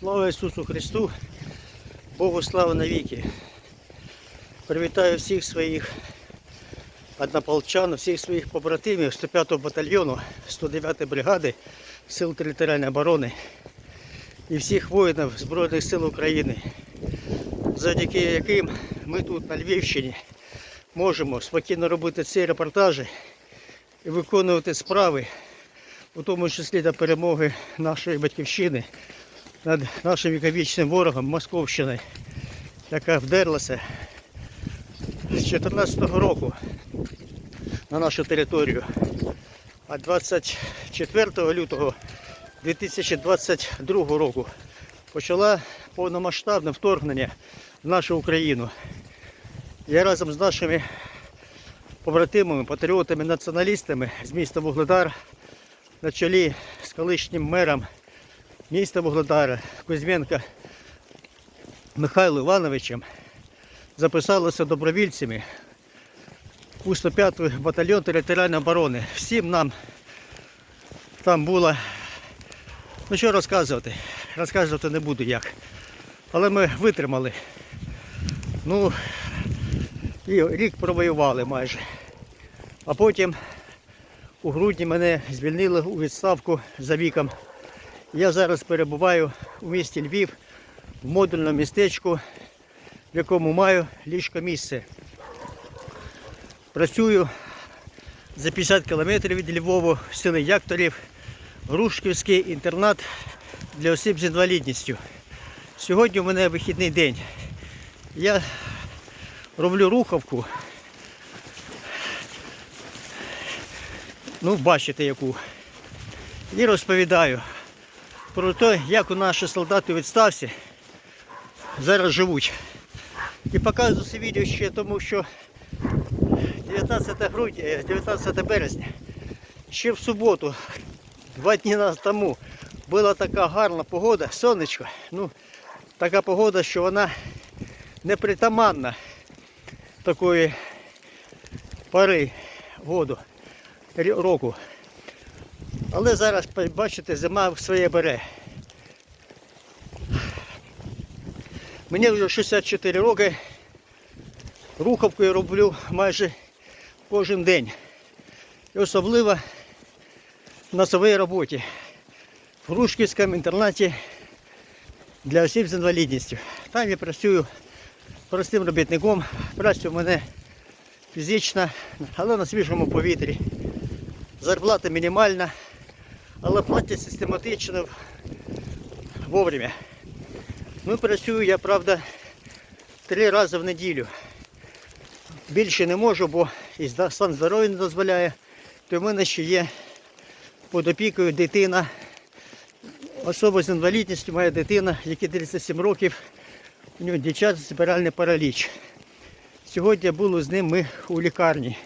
Слава Ісусу Христу, Богу слава навіки. Привітаю всіх своїх однополчан, всіх своїх побратимів 105-го батальйону, 109-ї бригади Сил територіальної оборони і всіх воїнів Збройних сил України, завдяки яким ми тут на Львівщині можемо спокійно робити ці репортажі і виконувати справи, у тому числі до перемоги нашої батьківщини над нашим віковічним ворогом Московщиною, яка вдерлася з 2014 року на нашу територію. А 24 лютого 2022 року почала повномасштабне вторгнення в нашу Україну. Я разом з нашими побратимами, патріотами, націоналістами з міста Вугледар на чолі з колишнім мером міста Вугледара Кузьменка Михайлом Івановичем записалися добровільцями у 105-й батальйон територіальної оборони. Всім нам там було, ну що розказувати, розказувати не буду як. Але ми витримали. Ну, і рік провоювали майже. А потім у грудні мене звільнили у відставку за віком. Я зараз перебуваю у місті Львів в модульному містечку, в якому маю ліжко місце. Працюю за 50 кілометрів від Львову в селі Якторів, Грушківський інтернат для осіб з інвалідністю. Сьогодні у мене вихідний день. Я роблю рухавку. Ну, бачите яку. І розповідаю про те, як у наші солдати відставці зараз живуть. І показую це відео ще тому, що 19 грудня, е, 19 березня, ще в суботу, два дні тому, була така гарна погода, сонечко. Ну, така погода, що вона непритаманна такої пори году, року. Але зараз, бачите, зима своє бере. Мені вже 64 роки. Рухавку я роблю майже кожен день. І особливо на своїй роботі в Грушківському інтернаті для осіб з інвалідністю. Там я працюю простим робітником. Праця в мене фізична, але на свіжому повітрі. Зарплата мінімальна, але платять систематично вовремя. Ну, працюю я, правда, три рази в неділю. Більше не можу, бо і стан здоров'я не дозволяє. То в мене ще є під опікою дитина. Особа з інвалідністю, моя дитина, якій 37 років, у нього дитячий спіральний параліч. Сьогодні були з ним ми у лікарні,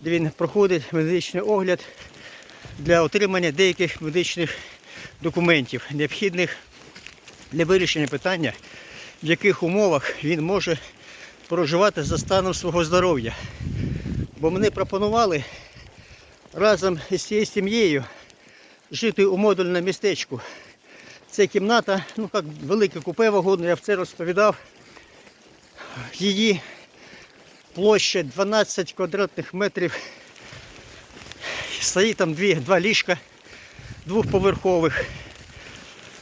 де він проходить медичний огляд для отримання деяких медичних документів, необхідних для вирішення питання, в яких умовах він може проживати за станом свого здоров'я. Бо мені пропонували разом із цією сім'єю жити у модульному містечку. Це кімната, ну як велике купе вагонне, я в це розповідав. Її площа 12 квадратних метрів. Стоїть там дві, два ліжка двохповерхових.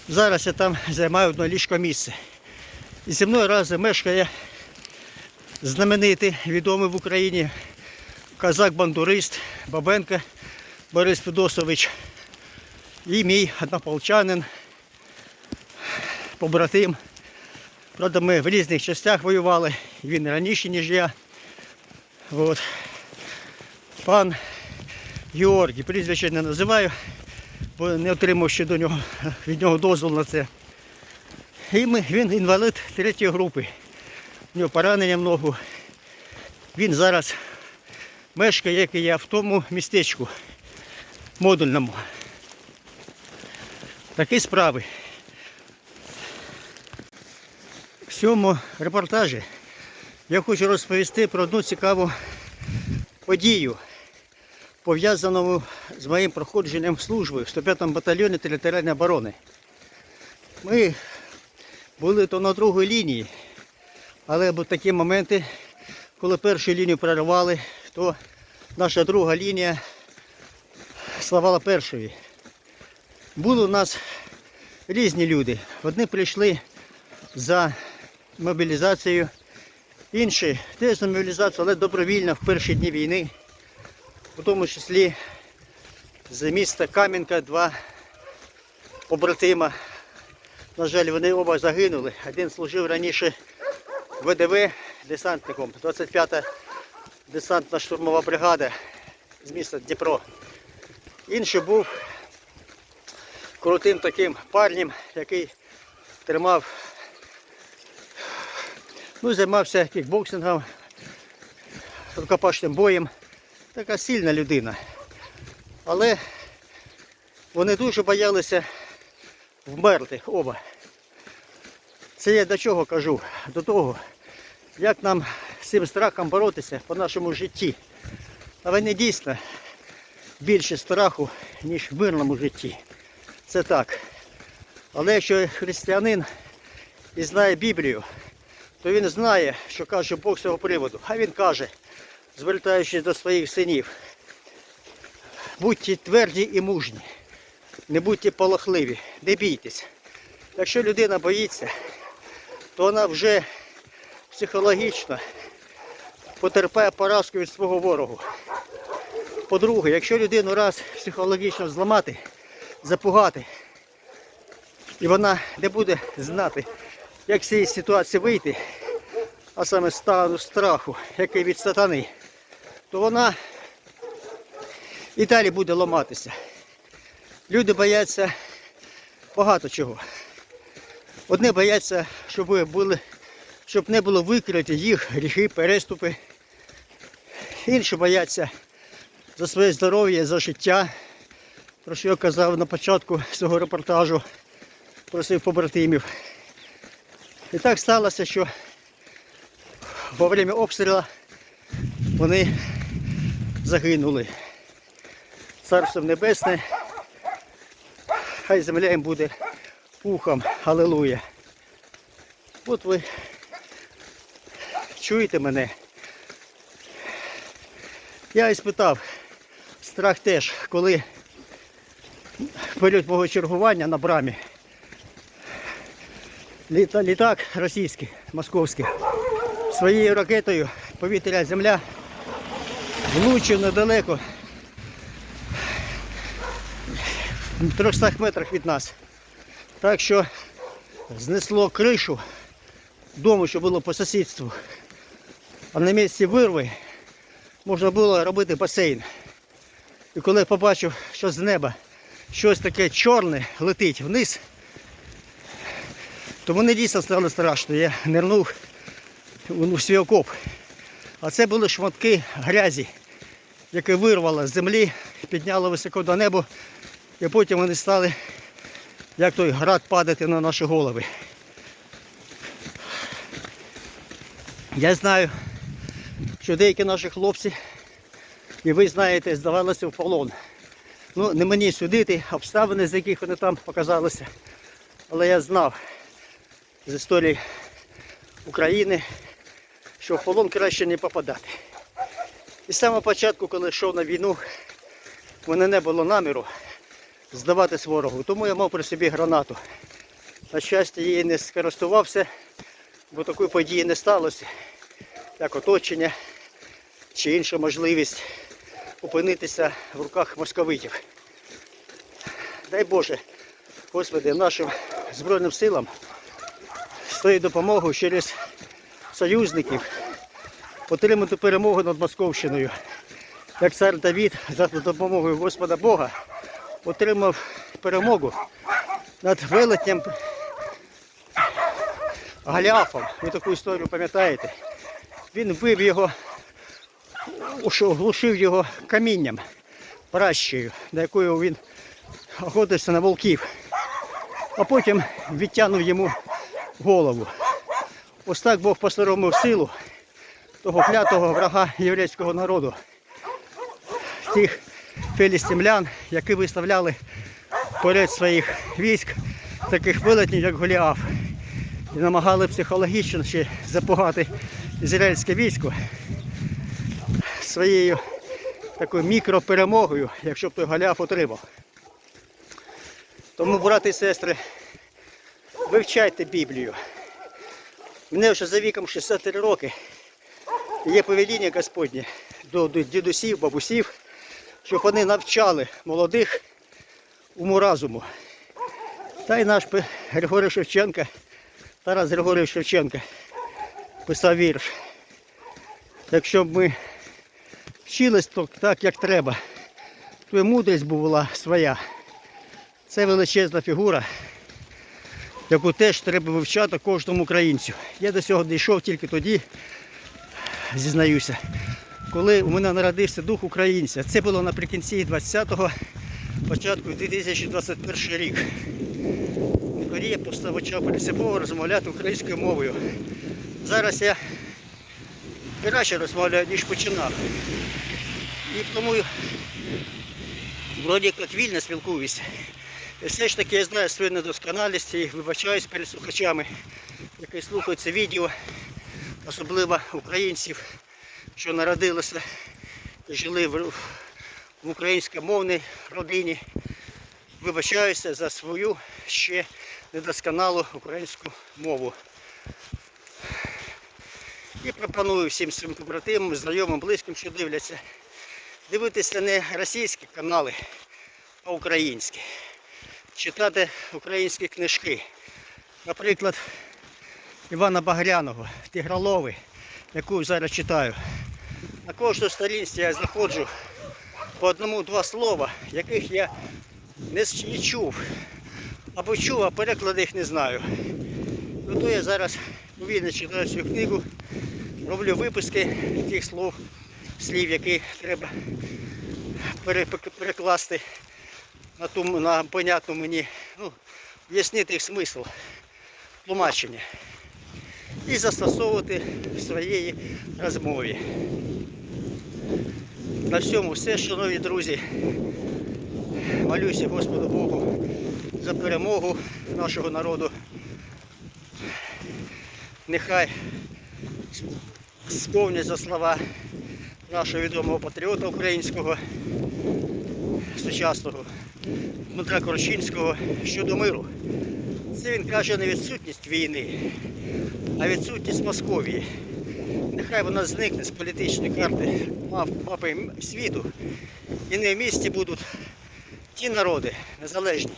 Зараз я там займаю одне ліжко місце. І зі мною разом мешкає знаменитий, відомий в Україні казак-бандурист Бабенко Борис Федосович і мій однополчанин, побратим. Правда, ми в різних частях воювали, він раніше, ніж я. От. Пан Георгій, прізвище не називаю, бо не отримав ще до нього, від нього дозвіл на це. І ми, він інвалид третьої групи. У нього поранення в ногу. Він зараз мешкає, як і я, в тому містечку модульному. Такі справи. В цьому репортажі я хочу розповісти про одну цікаву подію, пов'язану з моїм проходженням служби в 105-му батальйоні територіальної оборони. Ми були то на другій лінії. Але були такі моменти, коли першу лінію проривали, то наша друга лінія ставала першою. Були у нас різні люди. Одні прийшли за мобілізацією, інші теж за мобілізацію, але добровільно в перші дні війни, в тому числі з міста Кам'янка два побратима. На жаль, вони оба загинули. Один служив раніше ВДВ десантником, 25-та десантна штурмова бригада з міста Дніпро. Інший був крутим таким парнем, який тримав, ну, займався кікбоксингом, рукопашним боєм. Така сильна людина. Але вони дуже боялися вмерти оба. Це я до чого кажу? До того, як нам з цим страхом боротися по нашому житті. А вони дійсно більше страху, ніж в мирному житті. Це так. Але якщо християнин і знає Біблію, то він знає, що каже Бог з цього приводу. А він каже, звертаючись до своїх синів, будьте тверді і мужні, не будьте полохливі, не бійтесь. Якщо людина боїться, то вона вже психологічно потерпає поразку від свого ворогу. По-друге, якщо людину раз психологічно зламати, запугати, і вона не буде знати, як з цієї ситуації вийти, а саме стану страху, який від сатани, то вона і далі буде ламатися. Люди бояться багато чого. Одне бояться, щоб були, щоб не було викриті їх гріхи, переступи. Інші бояться за своє здоров'я, за життя. Про що я казав на початку цього репортажу, просив побратимів. І так сталося, що во время обстрілу вони загинули. Царство Небесне, хай земля їм буде пухом. Аллилуйя. От ви чуєте мене. Я і спитав, страх теж, коли період мого чергування на брамі літа, літак російський, московський, своєю ракетою повітря земля влучив недалеко в 300 метрах від нас. Так що знесло кришу дому, що було по сусідству. А на місці вирви можна було робити басейн. І коли я побачив, що з неба щось таке чорне летить вниз, то мені дійсно стало страшно. Я нирнув у свій окоп. А це були шматки грязі, яке вирвало з землі, підняло високо до неба, і потім вони стали, як той град, падати на наші голови. Я знаю, що деякі наші хлопці, і ви знаєте, здавалися в полон. Ну, не мені судити, обставини, з яких вони там показалися. Але я знав з історії України, що в полон краще не попадати. І з самого початку, коли йшов на війну, в мене не було наміру здаватись ворогу. Тому я мав при собі гранату. На щастя, її не скористувався, бо такої події не сталося, як оточення чи інша можливість опинитися в руках московитів. Дай Боже, Господи, нашим Збройним силам з тою допомогою через союзників отримати перемогу над Московщиною. Як цар Давід за допомогою Господа Бога отримав перемогу над велетням Галіафом. Ви таку історію пам'ятаєте? Він вбив його, глушив його камінням, пращею, на якою він охотився на волків, а потім відтягнув йому голову. Ось так Бог посоромив силу того клятого врага єврейського народу, тих філістимлян, які виставляли поряд своїх військ таких велетнів, як Голіаф. і намагали психологічно ще запугати ізраїльське військо своєю такою мікроперемогою, якщо б той Голіаф отримав. Тому, брати і сестри, вивчайте Біблію. Мене вже за віком 63 роки є повеління Господнє до дідусів, бабусів, щоб вони навчали молодих уму разуму. Та й наш Григорій Шевченка, Тарас Григорій Шевченка писав вірш. Якщо б ми вчились то так, як треба, то і мудрість була своя. Це величезна фігура, яку теж треба вивчати кожному українцю. Я до цього дійшов тільки тоді, зізнаюся, коли у мене народився дух українця. Це було наприкінці 20-го, початку 2021 рік. Тоді я просто почав принципово розмовляти українською мовою. Зараз я краще розмовляю, ніж починав. І тому вроді як вільно спілкуюся. І все ж таки я знаю свою недосконалість і вибачаюсь перед слухачами, які слухають це відео, особливо українців, що народилися і жили в, українськомовній родині. Вибачаюся за свою ще недосконалу українську мову. І пропоную всім своїм побратимам, знайомим, близьким, що дивляться, дивитися не російські канали, а українські. Читати українські книжки. Наприклад, Івана Багряного, Тигролови, яку зараз читаю. На кожній сторінці я знаходжу по одному-два слова, яких я не чув. Або чув, а переклади їх не знаю. Ну, то я зараз повільно читаю цю книгу, роблю виписки тих слов, слів, які треба перекласти на ту на понятну мені, ну, в'яснити їх смисл, тлумачення. І застосовувати в своїй розмові. На всьому все, шановні друзі. Молюся Господу Богу за перемогу нашого народу. Нехай сповняться слова нашого відомого патріота українського, сучасного Дмитра Корчинського щодо миру. Це він каже не відсутність війни, а відсутність Московії. Нехай вона зникне з політичної карти мап- мапи світу. І не в місті будуть ті народи незалежні,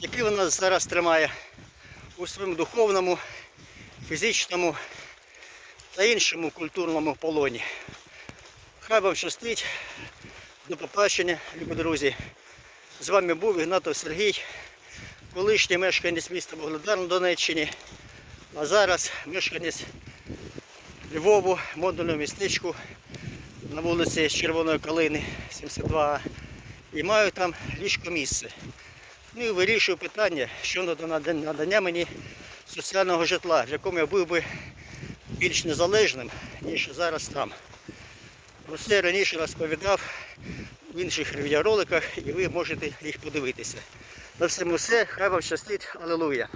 які вона зараз тримає у своєму духовному, фізичному та іншому культурному полоні. Хай вам щастить. До побачення, любі друзі. З вами був Ігнатов Сергій, колишній мешканець міста Богдадар на Донеччині, а зараз мешканець Львову, модульного містечку на вулиці Червоної Калини, 72 і маю там ліжко місце. Ну і вирішую питання щодо нада- надання мені соціального житла, в якому я був би більш незалежним, ніж зараз там. Про це раніше розповідав в інших відеороликах і ви можете їх подивитися. На всьому все, хай вам щастить, алелуя.